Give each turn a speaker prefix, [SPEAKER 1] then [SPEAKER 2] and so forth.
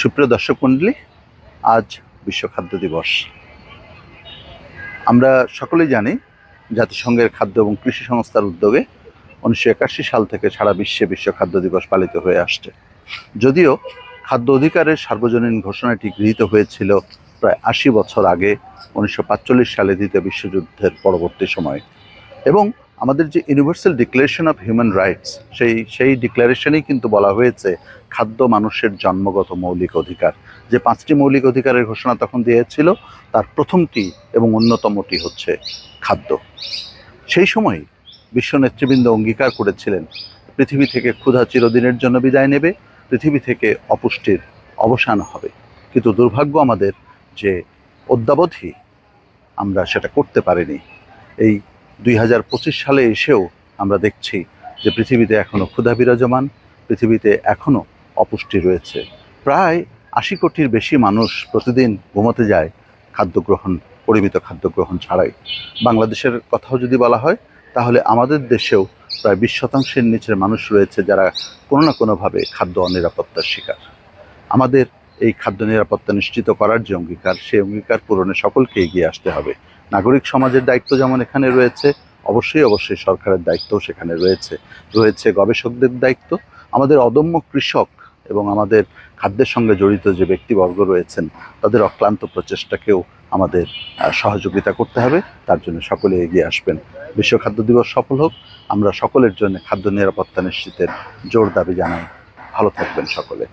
[SPEAKER 1] সুপ্রিয় দর্শক মণ্ডলী আজ বিশ্ব খাদ্য দিবস। আমরা সকলেই জানি জাতিসংঘের খাদ্য এবং কৃষি সংস্থার উদ্যোগে উনিশশো একাশি সাল থেকে সারা বিশ্বে বিশ্ব খাদ্য দিবস পালিত হয়ে আসছে। যদিও খাদ্য অধিকারের সার্বজনীন ঘোষণাটি গৃহীত হয়েছিল প্রায় আশি বছর আগে, উনিশশো সালে দ্বিতীয় বিশ্বযুদ্ধের পরবর্তী সময়ে। এবং আমাদের যে universal declaration of human rights সেই সেই ডিক্লারেশনেই কিন্তু বলা হয়েছে খাদ্য মানুষের জন্মগত মৌলিক অধিকার। যে পাঁচটি মৌলিক অধিকারের ঘোষণা তখন দিয়েছিল, তার প্রথমটি এবং অন্যতমটি হচ্ছে খাদ্য। সেই সময় বিশ্ব নেতৃবৃন্দ অঙ্গীকার করেছিলেন, পৃথিবী থেকে ক্ষুধা চিরদিনের জন্য বিদায় নেবে, পৃথিবী থেকে অপুষ্টির অবসান হবে। কিন্তু দুর্ভাগ্য আমাদের যে অদ্যাবধি আমরা সেটা করতে পারিনি। এই দুই হাজার পঁচিশ সালে এসেও আমরা দেখছি যে পৃথিবীতে এখনও ক্ষুধা বিরাজমান, পৃথিবীতে এখনও অপুষ্টি রয়েছে। প্রায় আশি কোটির বেশি মানুষ প্রতিদিন ঘুমোতে যায় খাদ্য গ্রহণ, পরিমিত খাদ্য গ্রহণ ছাড়াই। বাংলাদেশের কথাও যদি বলা হয়, তাহলে আমাদের দেশেও প্রায় বিশ শতাংশের নিচের মানুষ রয়েছে যারা কোনো না কোনোভাবে খাদ্য অনিরাপত্তার শিকার। আমাদের এই খাদ্য নিরাপত্তা নিশ্চিত করার যে অঙ্গীকার, সেই অঙ্গীকার পূরণে সকলকে এগিয়ে আসতে হবে। নাগরিক সমাজের দায়িত্ব যেমন এখানে রয়েছে, অবশ্যই অবশ্যই সরকারের দায়িত্বও সেখানে রয়েছে। রয়েছে গবেষকদের দায়িত্ব। আমাদের অদম্য কৃষক এবং আমাদের খাদ্যের সঙ্গে জড়িত যে ব্যক্তিবর্গ রয়েছেন, তাদের অক্লান্ত প্রচেষ্টাকেও আমাদের সহযোগিতা করতে হবে। তার জন্য সকলে এগিয়ে আসবেন। বিশ্ব খাদ্য দিবস সফল হোক। আমরা সকলের জন্য খাদ্য নিরাপত্তা নিশ্চিতের জোর দাবি জানাই। ভালো থাকবেন সকলে।